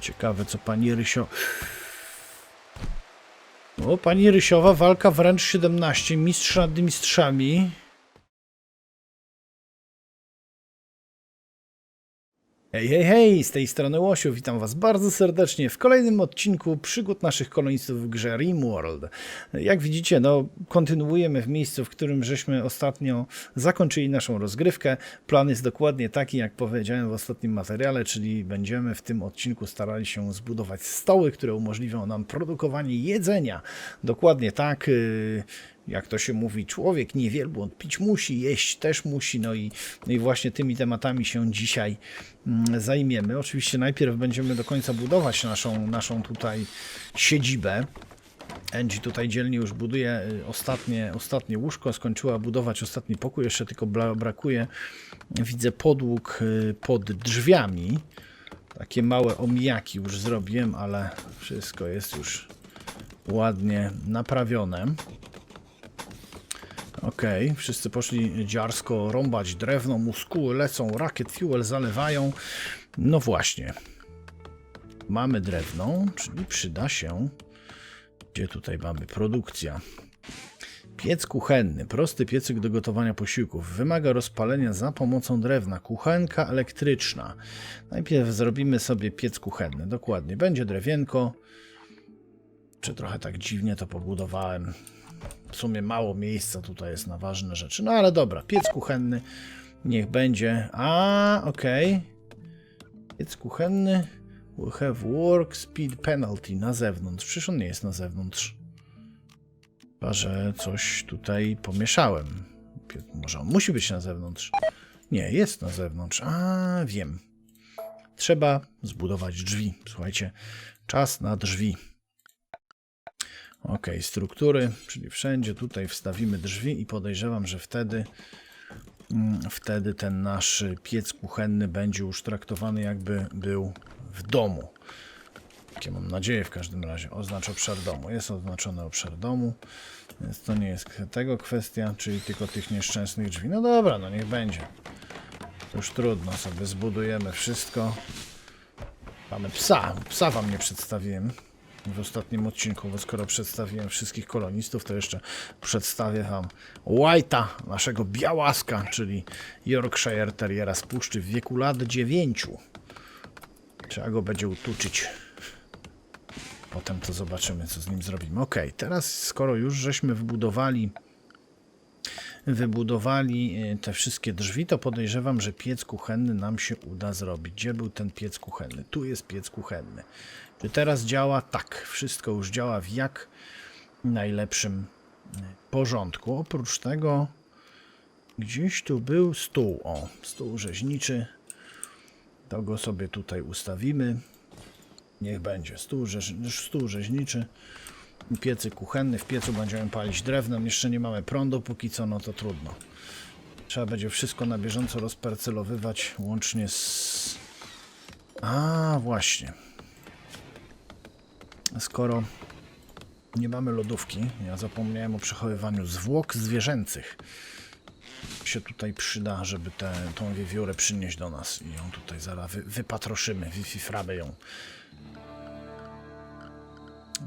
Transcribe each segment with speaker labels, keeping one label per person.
Speaker 1: Ciekawe, co pani Rysio... O, pani Rysiowa, walka wręcz 17, mistrz nad mistrzami. Hej, hej, hej, z tej strony Łosiu, witam was bardzo serdecznie w kolejnym odcinku przygód naszych kolonistów w grze RimWorld. Jak widzicie, no, kontynuujemy w miejscu, w którym żeśmy ostatnio zakończyli naszą rozgrywkę. Plan jest dokładnie taki, jak powiedziałem w ostatnim materiale, czyli będziemy w tym odcinku starali się zbudować stoły, które umożliwią nam produkowanie jedzenia. Dokładnie tak, yy, jak to się mówi, człowiek nie wielbłąd, pić musi, jeść też musi, no i, no i właśnie tymi tematami się dzisiaj mm, zajmiemy. Oczywiście najpierw będziemy do końca budować naszą, naszą tutaj siedzibę. Angie tutaj dzielnie już buduje y, ostatnie, ostatnie łóżko, skończyła budować ostatni pokój, jeszcze tylko brakuje, widzę, podłóg y, pod drzwiami. Takie małe omijaki już zrobiłem, ale wszystko jest już ładnie naprawione. Okej, wszyscy poszli dziarsko rąbać drewno, muskuły lecą, rakiet fuel zalewają. No właśnie. Mamy drewno, czyli przyda się. Gdzie tutaj mamy? Produkcja. Piec kuchenny, prosty piecyk do gotowania posiłków. Wymaga rozpalenia za pomocą drewna. Kuchenka elektryczna. Najpierw zrobimy sobie piec kuchenny. Dokładnie. Będzie drewienko. Czy trochę tak dziwnie to pobudowałem? w sumie mało miejsca tutaj jest na ważne rzeczy. No ale dobra, piec kuchenny niech będzie. A, okej. Piec kuchenny will have work speed penalty na zewnątrz. Przecież on nie jest na zewnątrz. Chyba, że coś tutaj pomieszałem. Może on musi być na zewnątrz. Nie, jest na zewnątrz. A, wiem. Trzeba zbudować drzwi. Słuchajcie, czas na drzwi. Ok, struktury, czyli wszędzie tutaj wstawimy drzwi i podejrzewam, że wtedy, mm, wtedy ten nasz piec kuchenny będzie już traktowany jakby był w domu. Takie mam nadzieję w każdym razie. Oznacz obszar domu. Jest oznaczony obszar domu, więc to nie jest tego kwestia, czyli tylko tych nieszczęsnych drzwi. No dobra, no niech będzie. Już trudno, sobie zbudujemy wszystko. Mamy psa. Psa wam nie przedstawiłem w ostatnim odcinku, bo skoro przedstawiłem wszystkich kolonistów, to jeszcze przedstawię wam White'a, naszego białaska, czyli Yorkshire Terriera z puszczy w wieku lat 9. Trzeba go będzie utuczyć. Potem to zobaczymy, co z nim zrobimy. Ok, teraz skoro już żeśmy wybudowali wybudowali e, te wszystkie drzwi, to podejrzewam, że piec kuchenny nam się uda zrobić. Gdzie był ten piec kuchenny? Tu jest piec kuchenny. Czy teraz działa? Tak, wszystko już działa w jak najlepszym e, porządku. Oprócz tego gdzieś tu był stół. O, stół rzeźniczy. To go sobie tutaj ustawimy. Niech będzie stół, rzeź, stół rzeźniczy. Piecy kuchenny. W piecu będziemy palić drewnem. Jeszcze nie mamy prądu póki co, no to trudno. Trzeba będzie wszystko na bieżąco rozparcelowywać, łącznie z... A, właśnie. Skoro nie mamy lodówki, ja zapomniałem o przechowywaniu zwłok zwierzęcych. Się tutaj przyda, żeby tę tą wiewiórę przynieść do nas i ją tutaj zaraz wy, wypatroszymy, wyfiframy ją.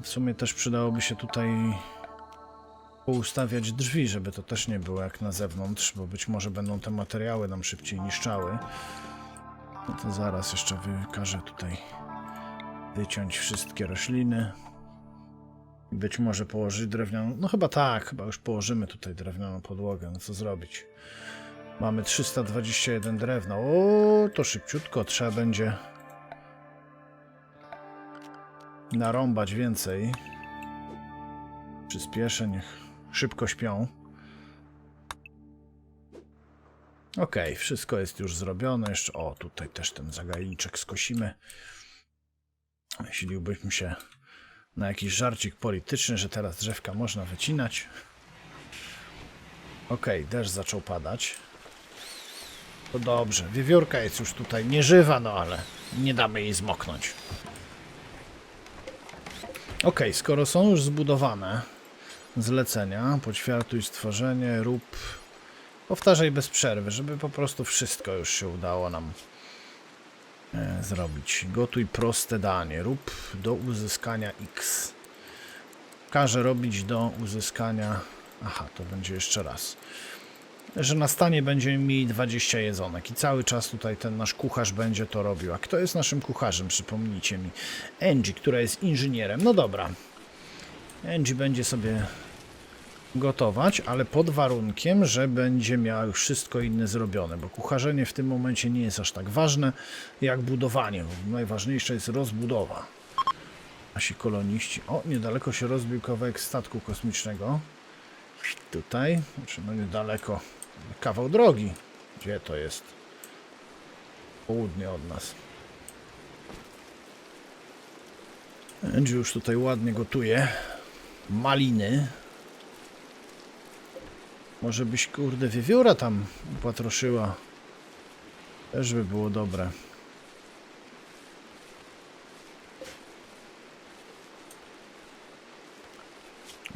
Speaker 1: W sumie też przydałoby się tutaj poustawiać drzwi, żeby to też nie było jak na zewnątrz, bo być może będą te materiały nam szybciej niszczały. No to zaraz jeszcze wykażę tutaj wyciąć wszystkie rośliny. Być może położyć drewnianą. No chyba tak, chyba już położymy tutaj drewnianą podłogę. No co zrobić? Mamy 321 drewna. O, to szybciutko trzeba będzie narąbać więcej. Przyspieszę, niech szybko śpią. Ok, wszystko jest już zrobione. Jeszcze, o, tutaj też ten zagajniczek skosimy. Siliłbym się na jakiś żarcik polityczny, że teraz drzewka można wycinać. Ok, deszcz zaczął padać. To dobrze. Wiewiórka jest już tutaj nieżywa, no ale nie damy jej zmoknąć. Ok, skoro są już zbudowane zlecenia, poćwiartuj stworzenie, rób, powtarzaj bez przerwy, żeby po prostu wszystko już się udało nam zrobić. Gotuj proste danie. Rób do uzyskania X. Każe robić do uzyskania... Aha, to będzie jeszcze raz. Że na stanie będziemy mieli 20 jedzonek i cały czas tutaj ten nasz kucharz będzie to robił. A kto jest naszym kucharzem? Przypomnijcie mi. Angie, która jest inżynierem. No dobra. Angie będzie sobie gotować, ale pod warunkiem, że będzie miała już wszystko inne zrobione, bo kucharzenie w tym momencie nie jest aż tak ważne jak budowanie. Najważniejsza jest rozbudowa. Nasi koloniści. O, niedaleko się rozbił kawałek statku kosmicznego. Tutaj, znaczy no niedaleko, kawał drogi. Gdzie to jest? Południe od nas. Andrew już tutaj ładnie gotuje. Maliny. Może byś, kurde, wiewióra tam upatroszyła. Też by było dobre.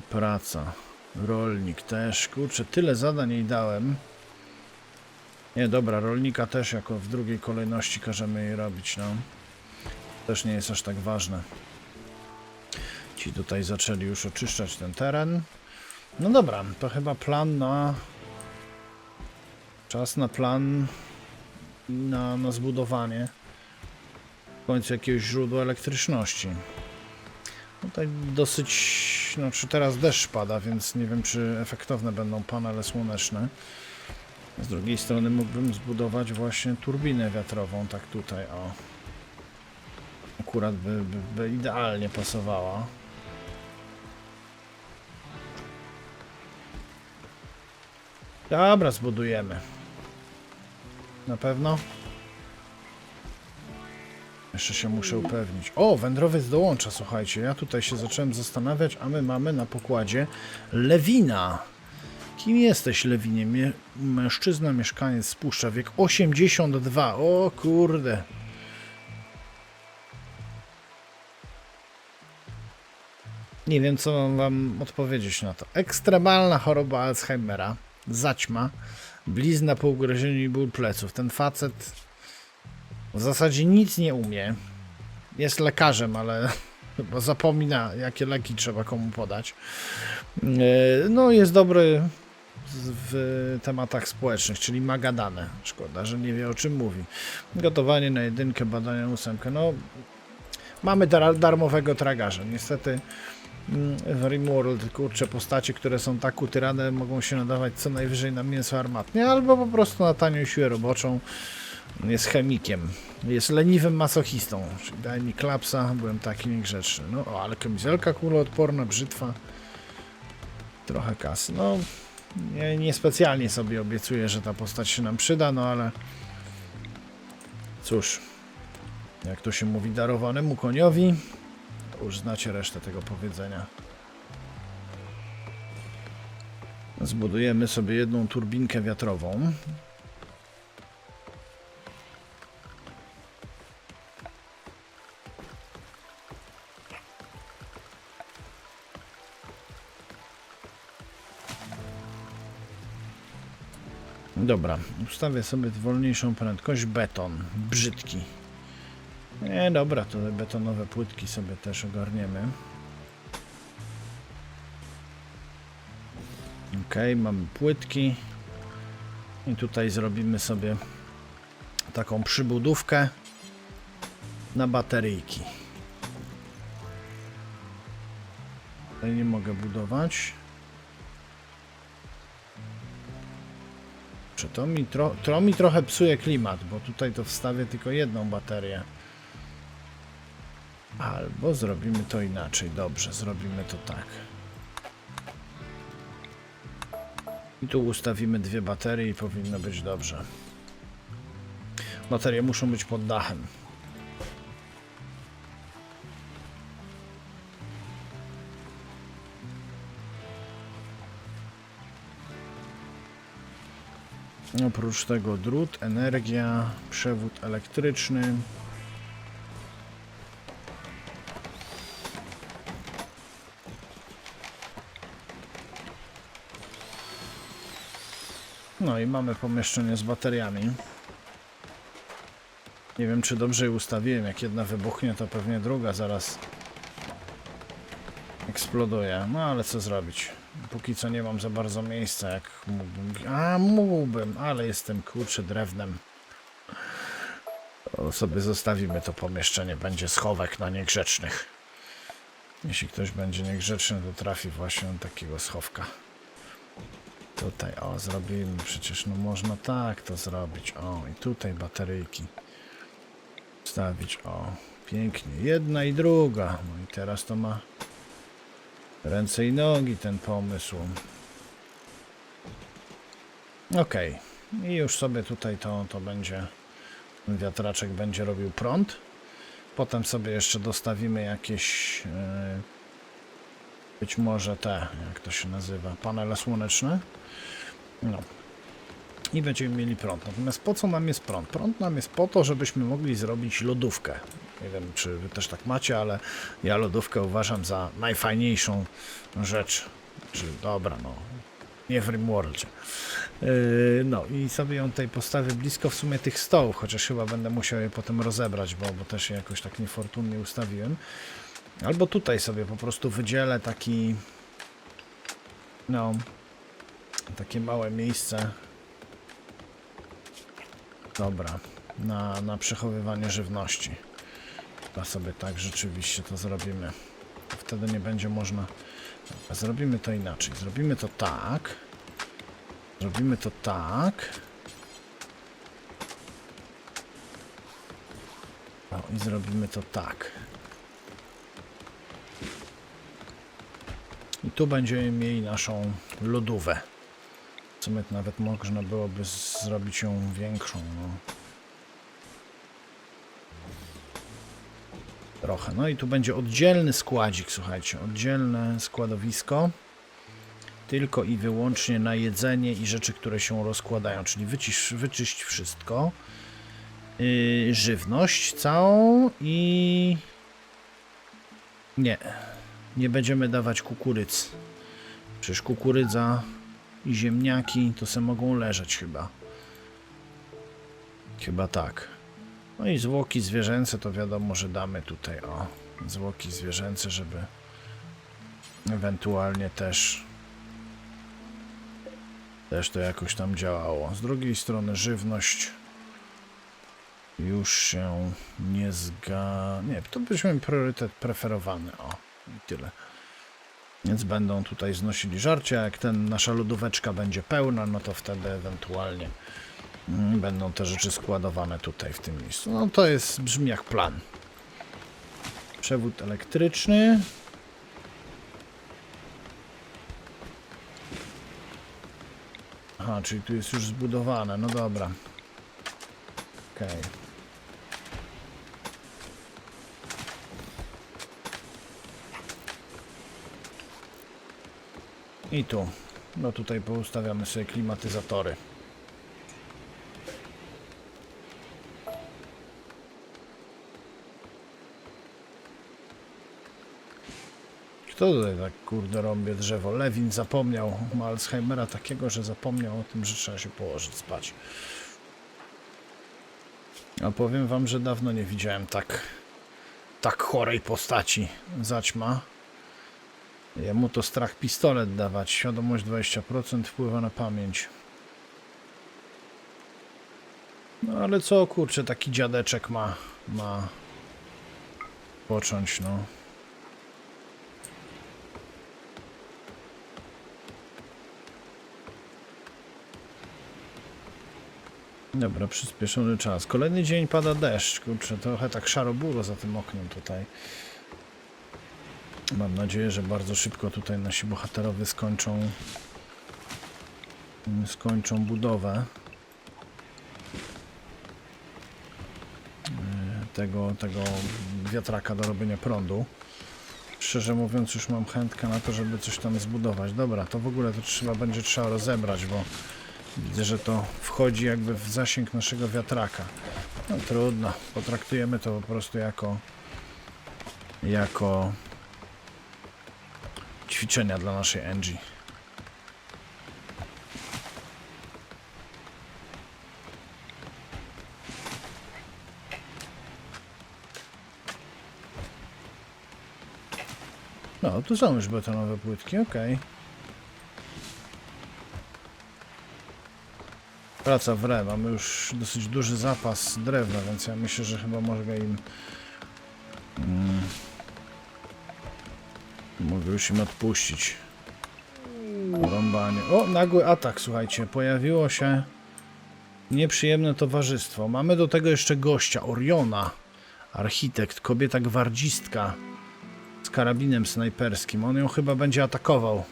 Speaker 1: Praca. Rolnik też. Kurczę, tyle zadań jej dałem. Nie, dobra, rolnika też jako w drugiej kolejności każemy jej robić, no. Też nie jest aż tak ważne. Ci tutaj zaczęli już oczyszczać ten teren. No dobra, to chyba plan na... Czas na plan na, na zbudowanie w końcu jakiegoś źródła elektryczności. Tutaj dosyć, no czy teraz deszcz pada, więc nie wiem czy efektowne będą panele słoneczne. Z drugiej strony mógłbym zbudować właśnie turbinę wiatrową, tak tutaj, o. Akurat by, by, by idealnie pasowała. Dobra, zbudujemy. Na pewno? Jeszcze się muszę upewnić. O, wędrowiec dołącza, słuchajcie. Ja tutaj się zacząłem zastanawiać, a my mamy na pokładzie Lewina. Kim jesteś, Lewinie? Mie mężczyzna, mieszkaniec z Puszcza, wiek 82. O kurde. Nie wiem, co mam wam odpowiedzieć na to. Ekstremalna choroba Alzheimera, zaćma, blizna po ugryzieniu i ból pleców. Ten facet w zasadzie nic nie umie. Jest lekarzem, ale chyba zapomina, jakie leki trzeba komu podać. Yy, No, jest dobry w tematach społecznych, czyli ma gadane. Szkoda, że nie wie o czym mówi. Gotowanie na jedynkę, badania na ósemkę. No, mamy dar darmowego tragarza. Niestety w Rimworld, kurcze, postacie, które są tak utyrane, mogą się nadawać co najwyżej na mięso armatnie, albo po prostu na tanią siłę roboczą. Jest chemikiem. Jest leniwym masochistą. Czyli daj mi klapsa, byłem taki niegrzeczny. No, o, ale kamizelka kuloodporna, brzytwa. Trochę kasy. No, nie, niespecjalnie sobie obiecuję, że ta postać się nam przyda, no ale cóż, jak to się mówi darowanemu koniowi, już znacie resztę tego powiedzenia. Zbudujemy sobie jedną turbinkę wiatrową. Dobra, ustawię sobie wolniejszą prędkość. Beton, brzydki. Nie, dobra, to betonowe płytki sobie też ogarniemy. Ok, mamy płytki. I tutaj zrobimy sobie taką przybudówkę na bateryjki. Tutaj nie mogę budować. Czy to mi, tro, to mi trochę psuje klimat, bo tutaj to wstawię tylko jedną baterię. Albo zrobimy to inaczej. Dobrze, zrobimy to tak. I tu ustawimy dwie baterie i powinno być dobrze. Baterie muszą być pod dachem. Oprócz tego drut, energia, przewód elektryczny. No i mamy pomieszczenie z bateriami. Nie wiem, czy dobrze je ustawiłem. Jak jedna wybuchnie, to pewnie druga zaraz eksploduje. No ale co zrobić? Póki co nie mam za bardzo miejsca, jak mógłbym. A, mógłbym, ale jestem kurczę drewnem. To sobie zostawimy to pomieszczenie. Będzie schowek na niegrzecznych. Jeśli ktoś będzie niegrzeczny, to trafi właśnie do takiego schowka. Tutaj, o, zrobimy. Przecież no można tak to zrobić. O, i tutaj bateryjki wstawić. O, pięknie. Jedna i druga. No i teraz to ma ręce i nogi ten pomysł. Okej. I już sobie tutaj to, to będzie, wiatraczek będzie robił prąd. Potem sobie jeszcze dostawimy jakieś, e, być może te, jak to się nazywa, panele słoneczne. No. I będziemy mieli prąd. Natomiast po co nam jest prąd? Prąd nam jest po to, żebyśmy mogli zrobić lodówkę. Nie wiem, czy wy też tak macie, ale ja lodówkę uważam za najfajniejszą rzecz. Czy dobra, no. Nie w Rimworldzie. Yy, no i sobie ją tutaj postawię blisko w sumie tych stołów, chociaż chyba będę musiał je potem rozebrać, bo, bo też je jakoś tak niefortunnie ustawiłem. Albo tutaj sobie po prostu wydzielę taki no takie małe miejsce. Dobra na, na przechowywanie żywności. Chyba sobie tak rzeczywiście to zrobimy. Wtedy nie będzie można. Zrobimy to inaczej. Zrobimy to tak. Zrobimy to tak. O, i zrobimy to tak I tu będziemy mieli naszą lodówę. W sumie nawet można byłoby zrobić ją większą. No. Trochę. No i tu będzie oddzielny składzik, słuchajcie. Oddzielne składowisko. Tylko i wyłącznie na jedzenie i rzeczy, które się rozkładają. Czyli wycisz, wyczyść wszystko. Yy, żywność całą i... Nie, nie będziemy dawać kukurydz. Przecież kukurydza i ziemniaki to se mogą leżeć chyba. Chyba tak. No i zwłoki zwierzęce to wiadomo, że damy tutaj o zwłoki zwierzęce, żeby ewentualnie też też to jakoś tam działało. Z drugiej strony żywność już się nie zga... Nie, to byśmy priorytet preferowany. O, i tyle. Więc będą tutaj znosili żarcie. Jak ten nasza lodóweczka będzie pełna, no to wtedy ewentualnie mm, będą te rzeczy składowane tutaj w tym miejscu. No to jest brzmi jak plan. Przewód elektryczny. Aha, czyli tu jest już zbudowane. No dobra. Okej. I tu. No tutaj poustawiamy sobie klimatyzatory. Kto tutaj tak kurde rąbie drzewo? Lewin zapomniał. Ma Alzheimera takiego, że zapomniał o tym, że trzeba się położyć spać. A powiem wam, że dawno nie widziałem tak tak chorej postaci zaćma. Jemu to strach pistolet dawać. Świadomość 20% wpływa na pamięć. No ale co kurczę, taki dziadeczek ma ma począć, no. Dobra, przyspieszony czas. Kolejny dzień pada deszcz. Kurczę, trochę tak szaro-buro za tym oknem tutaj. Mam nadzieję, że bardzo szybko tutaj nasi bohaterowie skończą skończą budowę e, tego, tego wiatraka do robienia prądu. Szczerze mówiąc już mam chętkę na to, żeby coś tam zbudować. Dobra, to w ogóle to trzeba będzie trzeba rozebrać, bo widzę, że to wchodzi jakby w zasięg naszego wiatraka. No trudno, potraktujemy to po prostu jako jako ćwiczenia dla naszej Angie. No, to są już betonowe płytki, ok. Praca w re. Mamy już dosyć duży zapas drewna, więc ja myślę, że chyba mogę im im odpuścić. Rąbanie. O, nagły atak, słuchajcie. Pojawiło się nieprzyjemne towarzystwo. Mamy do tego jeszcze gościa, Oriona. Architekt, kobieta gwardzistka z karabinem snajperskim. On ją chyba będzie atakował.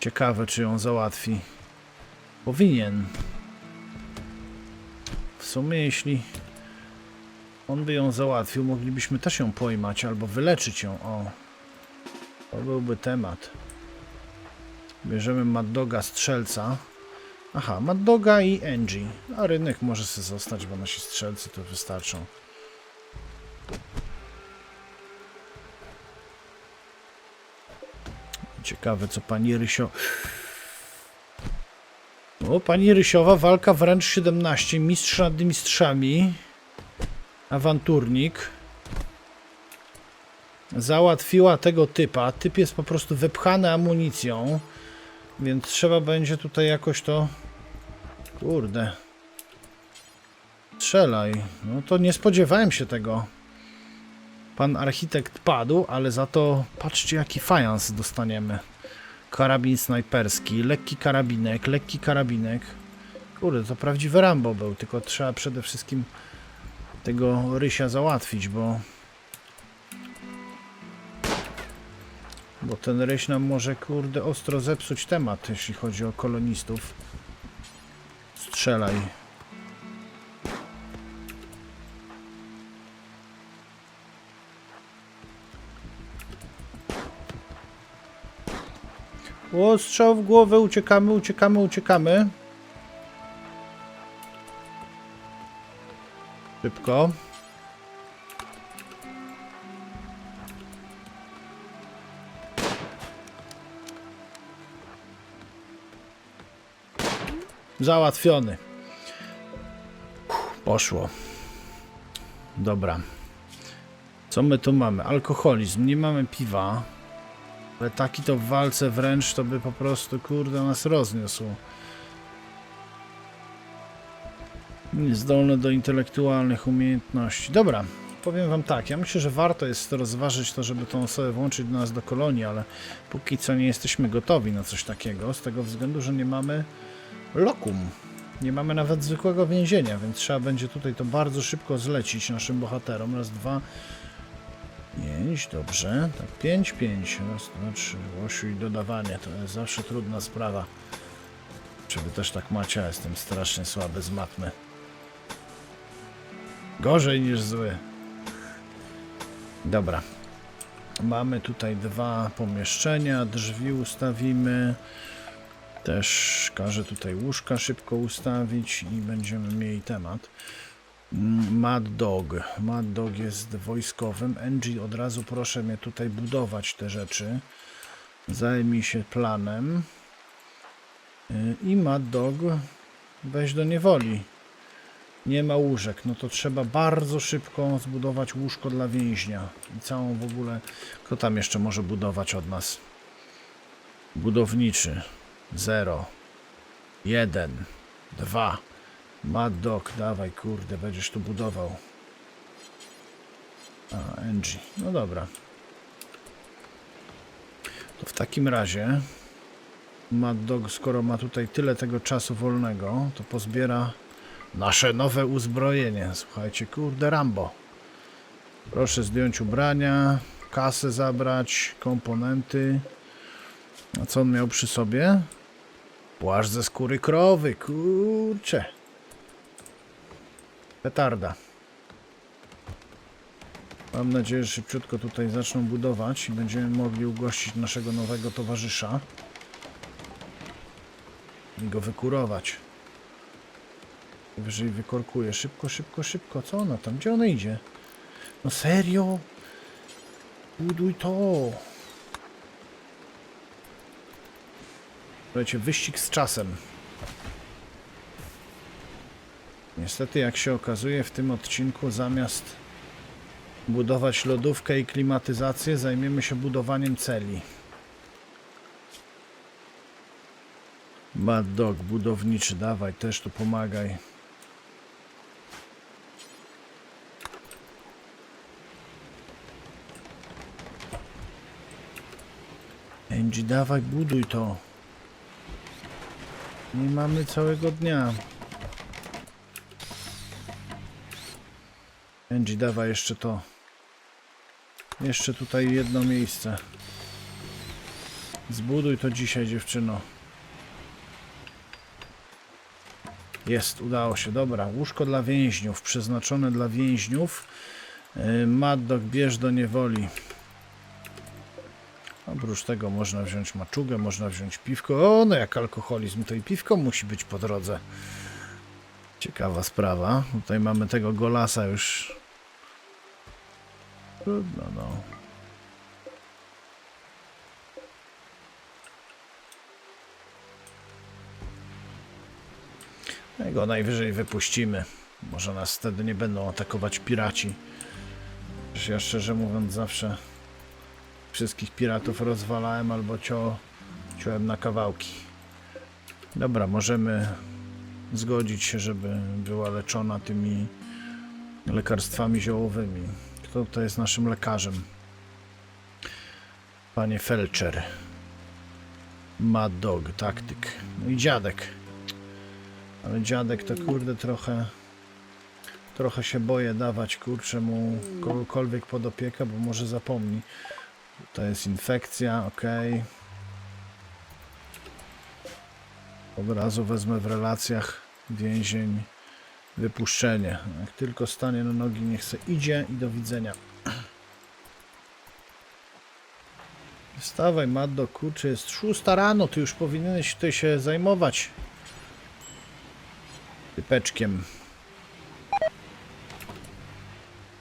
Speaker 1: Ciekawe, czy ją załatwi. Powinien. W sumie, jeśli on by ją załatwił, moglibyśmy też ją pojmać albo wyleczyć ją. O, to byłby temat. Bierzemy Mad Doga strzelca. Aha, Mad Doga i Angie. A rynek może sobie zostać, bo nasi strzelcy to wystarczą. Ciekawe, co pani Rysio... O, pani Rysiowa, walka wręcz 17, mistrz nad mistrzami. Awanturnik. Załatwiła tego typa. Typ jest po prostu wepchany amunicją. Więc trzeba będzie tutaj jakoś to... Kurde. Strzelaj. No to nie spodziewałem się tego. Pan architekt padł, ale za to patrzcie jaki fajans dostaniemy. Karabin snajperski, lekki karabinek, lekki karabinek. Kurde, to prawdziwy Rambo był, tylko trzeba przede wszystkim tego rysia załatwić, bo bo ten ryś nam może kurde ostro zepsuć temat, jeśli chodzi o kolonistów. Strzelaj. O, strzał w głowę, uciekamy, uciekamy, uciekamy. Szybko. Załatwiony. Poszło. Dobra. Co my tu mamy? Alkoholizm. Nie mamy piwa. Ale taki to w walce wręcz to by po prostu, kurde, nas rozniósł. Niezdolny do intelektualnych umiejętności. Dobra, powiem wam tak, ja myślę, że warto jest rozważyć to, żeby tą osobę włączyć do nas do kolonii, ale póki co nie jesteśmy gotowi na coś takiego, z tego względu, że nie mamy lokum. Nie mamy nawet zwykłego więzienia, więc trzeba będzie tutaj to bardzo szybko zlecić naszym bohaterom. Raz, dwa, pięć, dobrze. Tak, pięć, pięć. Raz, dwa, trzy. Łosiu i dodawanie to jest zawsze trudna sprawa. Czy wy też tak macie? Ja jestem strasznie słaby z matmy. Gorzej niż zły. Dobra. Mamy tutaj dwa pomieszczenia, drzwi ustawimy. Też każę tutaj łóżka szybko ustawić i będziemy mieli temat. Mad Dog. Mad Dog jest wojskowym. Angie, od razu proszę mnie tutaj budować te rzeczy. Zajmij się planem. Y, I Mad Dog weź do niewoli. Nie ma łóżek, no to trzeba bardzo szybko zbudować łóżko dla więźnia. I całą w ogóle... Kto tam jeszcze może budować od nas? Budowniczy. 0. 1. 2. Mad Dog, dawaj, kurde, będziesz tu budował. A, Angie. No dobra. To w takim razie Mad Dog, skoro ma tutaj tyle tego czasu wolnego, to pozbiera nasze nowe uzbrojenie. Słuchajcie, kurde, Rambo. Proszę zdjąć ubrania, kasę zabrać, komponenty. A co on miał przy sobie? Płaszcz ze skóry krowy, kurcze. Petarda. Mam nadzieję, że szybciutko tutaj zaczną budować i będziemy mogli ugościć naszego nowego towarzysza. I go wykurować. Wyżej wykorkuje. Szybko, szybko, szybko. Co ona tam? Gdzie ona idzie? No serio? Buduj to. Słuchajcie, wyścig z czasem. Niestety, jak się okazuje, w tym odcinku zamiast budować lodówkę i klimatyzację, zajmiemy się budowaniem celi. Mad Dog, budowniczy, dawaj, też tu pomagaj. Angie, dawaj, buduj to. Nie mamy całego dnia. Angie, dawaj jeszcze to. Jeszcze tutaj jedno miejsce. Zbuduj to dzisiaj, dziewczyno. Jest, udało się. Dobra, łóżko dla więźniów, przeznaczone dla więźniów. Yy, Mad Dog, bierz do niewoli. Oprócz tego można wziąć maczugę, można wziąć piwko. O, no jak alkoholizm, to i piwko musi być po drodze. Ciekawa sprawa. Tutaj mamy tego golasa już. Trudno, no. Go najwyżej wypuścimy. Może nas wtedy nie będą atakować piraci. Ja szczerze mówiąc zawsze wszystkich piratów rozwalałem albo cio, ciąłem na kawałki. Dobra, możemy zgodzić się, żeby była leczona tymi lekarstwami ziołowymi. Kto to jest naszym lekarzem? Panie Felcher. Mad Dog, taktyk. No i dziadek. Ale dziadek to kurde trochę... Trochę się boję dawać kurczę mu kogokolwiek pod opiekę, bo może zapomni. To jest infekcja, ok. Od razu wezmę w relacjach więzień wypuszczenie. Jak tylko stanie na nogi, niech se idzie i do widzenia. Wstawaj, Maddo, kurczę, jest szósta rano, ty już powinieneś tutaj się zajmować. Typeczkiem.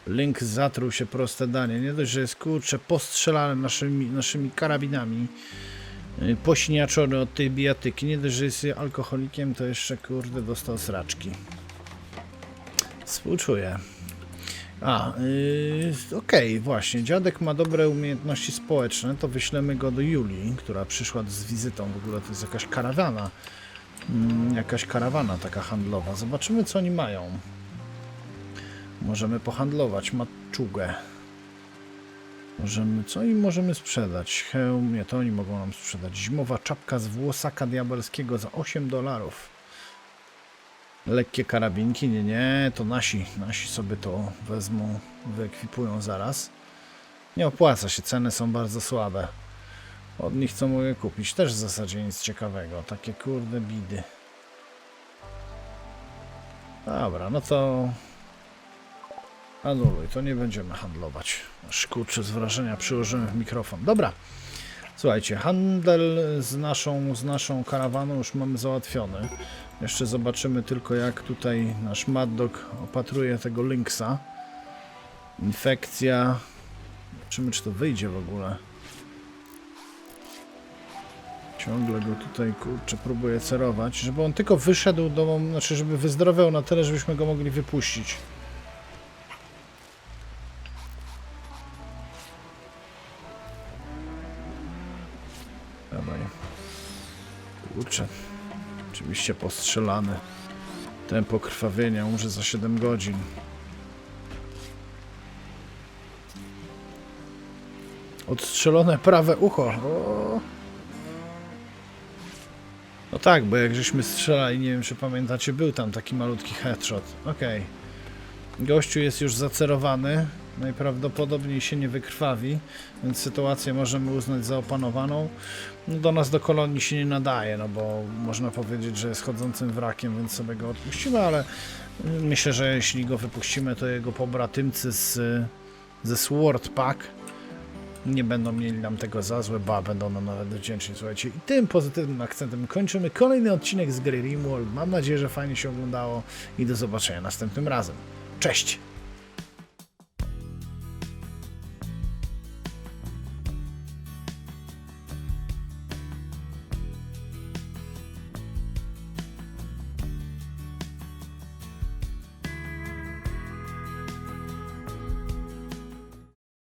Speaker 1: Link zatruł się proste danie. Nie dość, że jest kurczę postrzelany naszymi, naszymi karabinami. yy, Pośniaczony od tej bijatyki. Nie dość, że jest alkoholikiem, to jeszcze kurde dostał sraczki. Współczuję. A, yy, okej, właśnie. Dziadek ma dobre umiejętności społeczne, to wyślemy go do Julii, która przyszła z wizytą. W ogóle to jest jakaś karawana. Mm, jakaś karawana taka handlowa. Zobaczymy, co oni mają. Możemy pohandlować maczugę. Możemy, co im możemy sprzedać? Hełm, nie, to oni mogą nam sprzedać. Zimowa czapka z włosaka diabelskiego za 8 dolarów. Lekkie karabinki, nie, nie, to nasi, nasi sobie to wezmą, wyekwipują zaraz. Nie opłaca się, ceny są bardzo słabe. Od nich co mogę kupić? Też w zasadzie nic ciekawego, takie kurde bidy. Dobra, no to Anuluj, to nie będziemy handlować. Aż kurczę, z wrażenia przyłożyłem w mikrofon. Dobra. Słuchajcie, handel z naszą, z naszą karawaną już mamy załatwiony. Jeszcze zobaczymy tylko jak tutaj nasz Mad Dog opatruje tego Lynxa. Infekcja. Zobaczymy czy to wyjdzie w ogóle. Ciągle go tutaj, kurczę, próbuję cerować, żeby on tylko wyszedł do, znaczy żeby wyzdrowiał na tyle, żebyśmy go mogli wypuścić. Oczywiście postrzelany. Tempo krwawienia umrze za 7 godzin. Odstrzelone prawe ucho. O. No tak, bo jak żeśmy strzelali, nie wiem czy pamiętacie, był tam taki malutki headshot. Okej. Gościu jest już zacerowany. Najprawdopodobniej się nie wykrwawi, więc sytuację możemy uznać za opanowaną. No, do nas, do kolonii się nie nadaje, no bo można powiedzieć, że jest chodzącym wrakiem, więc sobie go odpuścimy, ale myślę, że jeśli go wypuścimy, to jego pobratymcy z, ze Sword Pack nie będą mieli nam tego za złe, ba, będą nam nawet wdzięczni, słuchajcie. I tym pozytywnym akcentem kończymy kolejny odcinek z gry Rimworld. Mam nadzieję, że fajnie się oglądało i do zobaczenia następnym razem. Cześć!